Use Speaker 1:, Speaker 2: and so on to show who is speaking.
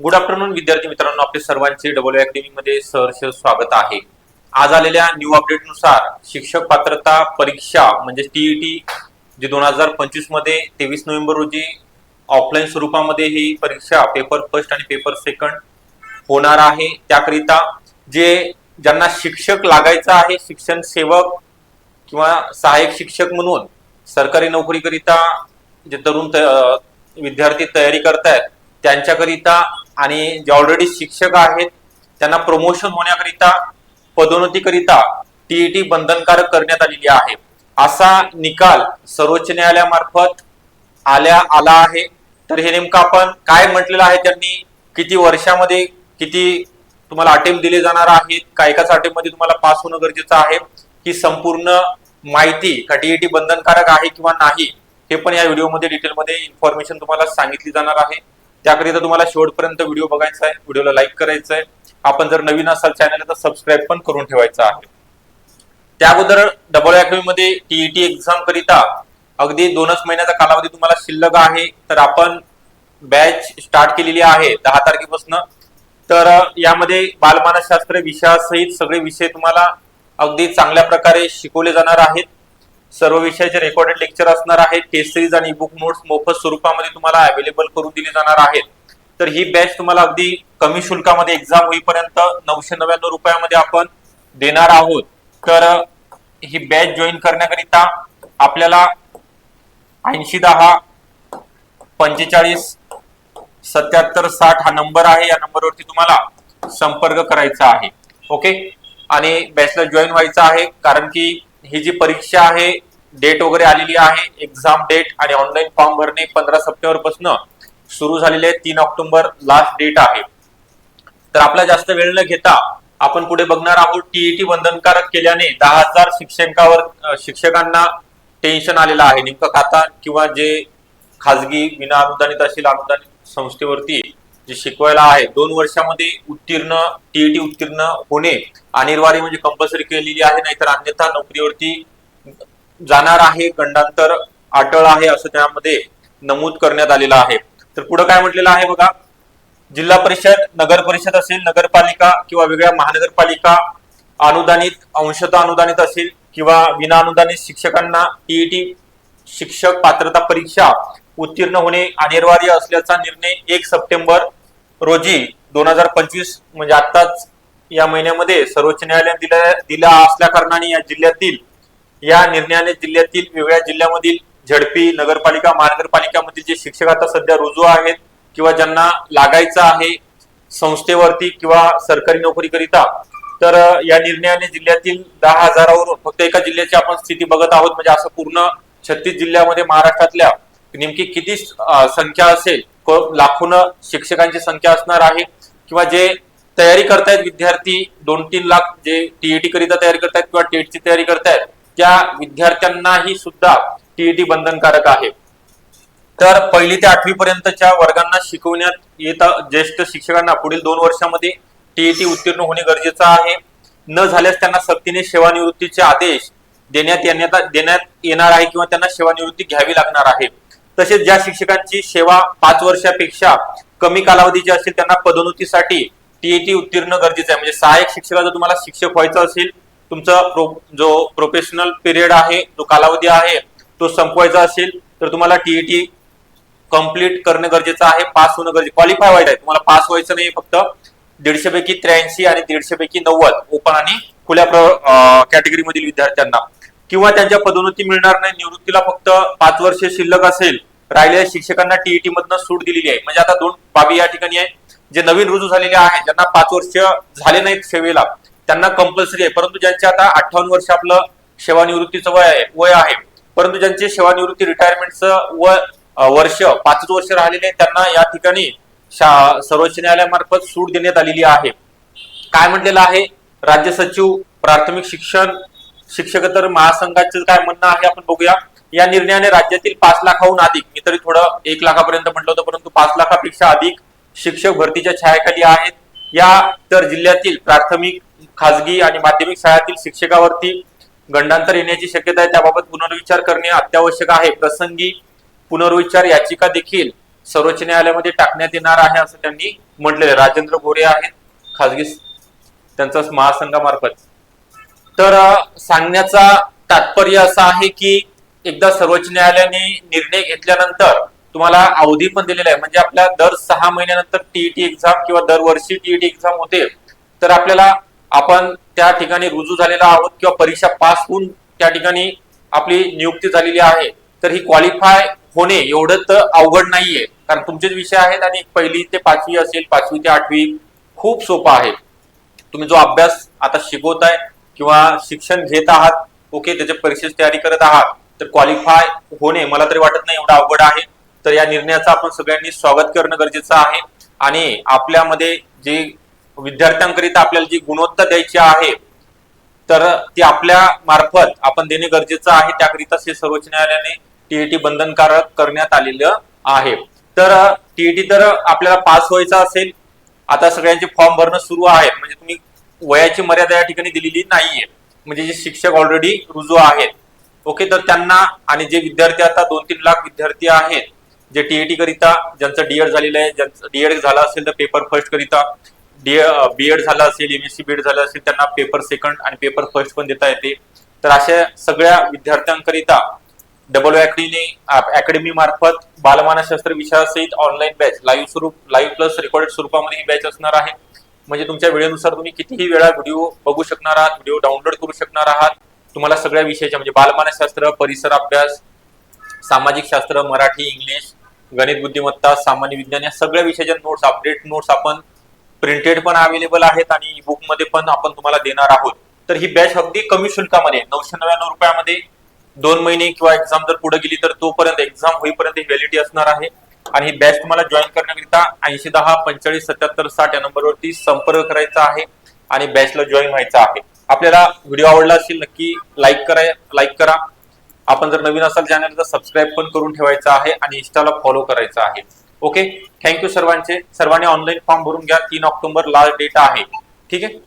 Speaker 1: Good afternoon विद्यार्थी मित्रांनो. आपले सर्वांचे डबल अकॅडमी मध्ये सहर्ष स्वागत आहे. आज आलेल्या न्यू अपडेटनुसार शिक्षक पात्रता परीक्षा म्हणजे टीईटी जे दोन हजार पंचवीसमध्ये तेवीस नोव्हेंबर रोजी ऑफलाईन स्वरूपामध्ये ही परीक्षा पेपर फर्स्ट आणि पेपर सेकंड होणार आहे. त्याकरिता जे ज्यांना शिक्षक लागायचं आहे शिक्षण सेवक किंवा सहाय्यक शिक्षक म्हणून सरकारी नोकरीकरिता जे तरुण विद्यार्थी तयारी करतायत त्यांच्याकरिता आणि जे ऑलरेडी शिक्षक आहेत त्यांना प्रमोशन होण्याकरिता पदोन्नतीकरिता टीईटी बंधनकारक करण्यात आलेली आहे. असा निकाल सर्वोच्च न्यायालयामार्फत आल्या आला आहे. तर हे नेमकं आपण काय म्हटलेलं आहे त्यांनी? किती वर्षामध्ये किती तुम्हाला अटेम्प्ट दिले जाणार आहेत? का एकाच अटेममध्ये तुम्हाला पास होणं गरजेचं आहे? ही संपूर्ण माहिती का टीईटी बंधनकारक आहे किंवा नाही हे पण या व्हिडिओमध्ये डिटेलमध्ये इन्फॉर्मेशन तुम्हाला सांगितली जाणार आहे. त्याकरिता तुम्हाला शेवटपर्यंत व्हिडिओ बघायचा आहे व्हिडिओला लाईक करायचा आहे. आपण जर नवीन असाल चॅनल तर सबस्क्राईब पण करून ठेवायचं आहे. त्या अगोदर डबल अकॅडमी मध्ये टीईटी एक्झाम करिता अगदी दोनच महिन्याचा कालावधी तुम्हाला शिल्लक आहे तर आपण बॅच स्टार्ट केलेली आहे दहा तारखेपासून. तर यामध्ये बालमानसशास्त्र विषयासहित सगळे विषय तुम्हाला अगदी चांगल्या प्रकारे शिकवले जाणार आहेत. सर्व विषयाचे रेकॉर्डेड लेक्चर असणार आहेत. टेस्ट सिरीज आणि बुक नोट्स मोफत स्वरूपामध्ये तुम्हाला अवेलेबल करून दिले जाणार आहेत. तर ही बॅच तुम्हाला अगदी कमी शुल्कामध्ये एक्झाम होईपर्यंत नऊशे नव्याण्णव रुपयामध्ये आपण देणार आहोत. तर ही बॅच जॉईन करण्याकरिता आपल्याला ऐंशी दहा पंचेचाळीस सत्याहत्तर साठ हा नंबर आहे. या नंबरवरती तुम्हाला संपर्क करायचा आहे. ओके आणि बॅचला जॉईन व्हायचा आहे. कारण की ही जी परीक्षा आहे डेट वगैरे आलेली आहे एक्झाम डेट आणि ऑनलाईन फॉर्म भरणे पंधरा सप्टेंबरपासून सुरू झालेले आहे तीन ऑक्टोबर लास्ट डेट आहे. तर आपला जास्त वेळ न घेता आपण पुढे बघणार आहोत टीईटी बंधनकारक केल्याने दहा हजार शिक्षकांवर शिक्षकांना टेन्शन आलेलं आहे. नेमकं खाता किंवा जे खाजगी विना अनुदानित असेल अनुदानित संस्थेवरती जे शिकवायला आहे दोन वर्षामध्ये उत्तीर्ण टीईटी उत्तीर्ण होणे अनिवार्य म्हणजे कंपल्सरी केलेली आहे नाहीतर अन्यथा नोकरीवरती जाणार आहे गंडांतर अटळ आहे असं त्यामध्ये नमूद करण्यात आलेलं आहे. तर पुढे काय म्हटलेलं आहे बघा? जिल्हा परिषद नगर परिषद असेल नगरपालिका किंवा वेगळ्या महानगरपालिका अनुदानित अंशतः अनुदानित असेल किंवा विना अनुदानित शिक्षकांना टीईटी शिक्षक पात्रता परीक्षा उत्तीर्ण होणे अनिवार्य असल्याचा निर्णय एक सप्टेंबर रोजी दोन हजार पंचवीस म्हणजे आताच या महिन्यामध्ये सर्वोच्च न्यायालयाने दिला दिला असल्या कारणाने या जिल्ह्यातील या निर्णयाने जिल्ह्यातील वेगळ्या जिल्ह्यामधील झडपी नगरपालिका महानगरपालिकामधील जे शिक्षक आता सध्या रुजू आहेत किंवा ज्यांना लागायचं आहे संस्थेवरती किंवा सरकारी नोकरीकरिता तर या निर्णयाने जिल्ह्यातील दहा हजारावरून फक्त एका जिल्ह्याची आपण स्थिती बघत आहोत. म्हणजे असं पूर्ण छत्तीस जिल्ह्यामध्ये महाराष्ट्रातल्या नेमकी किती संख्या असेल? क- लाखोन शिक्षकांची संख्या असणार आहे? किंवा जे तयारी करतायत विद्यार्थी दोन तीन लाख जे टीईटी करिता तयारी करतायत किंवा टेटची तयारी करतायत त्या विद्यार्थ्यांनाही सुद्धा टीईटी बंधनकारक आहे. तर पहिली ते आठवी पर्यंतच्या वर्गांना शिकवण्यात येत ज्येष्ठ शिक्षकांना पुढील दोन वर्षामध्ये टीईटी उत्तीर्ण होणे गरजेचं आहे. न झाल्यास त्यांना सक्तीने सेवानिवृत्तीचे आदेश देण्यात येण्यात देण्यात येणार आहे किंवा त्यांना सेवानिवृत्ती घ्यावी लागणार आहे. तसेच ज्या शिक्षकांची सेवा पाच वर्षापेक्षा कमी कालावधीची असेल त्यांना पदोन्नतीसाठी टीईटी उत्तीर्ण गरजेचं आहे. म्हणजे सहाय्यक शिक्षकाचा तुम्हाला शिक्षक व्हायचं असेल तुमचा प्रो जो प्रोफेशनल पिरियड आहे जो कालावधी आहे तो संपवायचा असेल तर तुम्हाला टीईटी कंप्लीट करणं गरजेचं आहे पास होणं गरजेचं क्वालिफाय व्हायचं आहे. तुम्हाला पास व्हायचं नाही फक्त दीडशे पैकी त्र्याऐंशी आणि दीडशे पैकी नव्वद ओपन आणि खुल्या कॅटेगरीमधील विद्यार्थ्यांना. किंवा त्यांच्या पदोन्नती मिळणार नाही निवृत्तीला फक्त पाच वर्ष शिल्लक असेल राहिलेल्या शिक्षकांना टीईटी मधनं सूट दिलेली आहे. म्हणजे आता दोन बाबी या ठिकाणी आहे. जे नवीन रुजू झालेले आहेत ज्यांना पाच वर्ष झाले नाहीत सेवेला त्यांना कंपल्सरी आहे. परंतु ज्यांचे आता अठ्ठावन्न वर्ष आपलं सेवानिवृत्तीचं वय आहे वय आहे. परंतु ज्यांचे सेवानिवृत्ती रिटायरमेंटचं वय वर्ष पाच वर्ष राहिलेले आहेत, त्यांना या ठिकाणी शा- सर्वोच्च न्यायालयामार्फत सूट देण्यात आलेली आहे. काय म्हटलेलं आहे? राज्य सचिव प्राथमिक शिक्षण शिक्षकतर महासंघाचं काय म्हणणं आहे? आपण बघूया. या निर्णयाने राज्यातील पाच लाखाहून अधिक मी तरी थोडं एक लाखापर्यंत म्हटलं होतं परंतु पाच लाखापेक्षा अधिक शिक्षक भरतीच्या छायाखाली आहेत. या तर जिल्ह्यातील प्राथमिक खाजगी आणि माध्यमिक शाळातील शिक्षकावरती गंडांतर येण्याची शक्यता आहे. त्याबाबत पुनर्विचार करणे अत्यावश्यक आहे. प्रसंगी पुनर्विचार याचिका देखील सर्वोच्च न्यायालयामध्ये टाकण्यात येणार आहे असं त्यांनी म्हटलेलं राजेंद्र गोरे आहेत. खासगी त्यांचा महासंघामार्फत. तर सांगण्याचा तात्पर्य असं आहे की एकदा सर्वोच्च न्यायालयाने निर्णय घेतल्यानंतर तुम्हाला अवधी पण दिलेला आहे. म्हणजे आपल्या दर सहा महिन्यानंतर टीईटी एक्झाम किंवा दरवर्षी टीईटी एक्झाम होते तर आपल्याला आपण त्या ठिकाणी रुजू झालेला आहोत किंवा परीक्षा पास होऊन त्या ठिकाणी आपली नियुक्ती झालेली आहे. तर ही क्वालिफाय होणे एवढं तर अवघड नाहीये. कारण तुमचेच विषय आहेत आणि पहिली ते पाचवी असेल पाचवी ते आठवी खूप सोपं आहे. तुम्ही जो अभ्यास आता शिकवताय किंवा शिक्षण घेत आहात ओके त्याच्या परीक्षेची तयारी करत आहात तर क्वालिफाय होणे मला तरी वाटत नाही एवढं अवघड आहे. तर या निर्णयाचं आपण सगळ्यांनी स्वागत करणं गरजेचं आहे. आणि आपल्यामध्ये जे विद्यार्थ्यांकरिता आपल्याला जी गुणवत्ता द्यायची आहे तर ती आपल्या मार्फत आपण देणे गरजेचं आहे. त्याकरिता हे सर्वोच्च न्यायालयाने टीईटी बंधनकारक करण्यात आलेलं आहे. तर टीईटी तर आपल्याला पास व्हायचा असेल. आता सगळ्यांचे फॉर्म भरणं सुरू आहे म्हणजे तुम्ही वयाची मर्यादा या ठिकाणी दिलेली नाहीये. म्हणजे जे शिक्षक ऑलरेडी रुजू आहेत. ओके तर त्यांना आणि जे विद्यार्थी आता दोन तीन लाख विद्यार्थी आहेत जे टीईटी करिता ज्यांचं डीएड झालेलं आहे ज्यांचं डीएड झालं असेल तर पेपर फर्स्ट करिता बीएड झालं असेल एमएससी बीएड झालं असेल त्यांना पेपर सेकंड आणि पेपर फर्स्ट पण देता येते. तर अशा सगळ्या विद्यार्थ्यांकरिता डबल अकॅडमी अकॅडमी मार्फत बालमानसशास्त्र विषयासहित ऑनलाईन बॅच लाईव्ह स्वरूप लाईव्ह प्लस रेकॉर्डेड स्वरूपामध्ये ही बॅच असणार आहे. म्हणजे तुमच्या वेळेनुसार तुम्ही कितीही वेळा व्हिडिओ बघू शकणार आहात व्हिडिओ डाउनलोड करू शकणार आहात. तुम्हाला सगळ्या विषयाच्या म्हणजे बालमानसशास्त्र परिसर अभ्यास सामाजिक शास्त्र मराठी इंग्लिश गणित बुद्धिमत्ता सामान्य विज्ञान या सगळ्या विषयाच्या नोट्स अपडेट नोट्स आपण प्रिंटेड पण अवेलेबल आहेत आणि ई बुकमध्ये पण आपण तुम्हाला देणार आहोत. तर ही बॅच अगदी कमी शुल्कामध्ये नऊशे नव्याण्णव रुपयामध्ये दोन महिने किंवा एक्झाम जर पुढे गेली तर तोपर्यंत एक्झाम होईपर्यंत ही व्हॅलिडिटी असणार आहे. आणि ही बॅच तुम्हाला जॉईन करण्याकरिता ऐंशी दहा पंचेचाळीस सत्याहत्तर साठ या नंबरवरती संपर्क करायचा आहे आणि बॅचला जॉईन व्हायचा आहे. आपल्याला व्हिडिओ आवडला असेल नक्की लाईक करा लाईक करा. आपण जर नवीन असाल चॅनल तर सबस्क्राईब पण करून ठेवायचं आहे आणि इंस्टाला फॉलो करायचं आहे. ओके थँक्यू सर्वांचे. सर्वांनी ऑनलाईन फॉर्म भरून घ्या. तीन ऑक्टोबर लास्ट डेट आहे. ठीक आहे?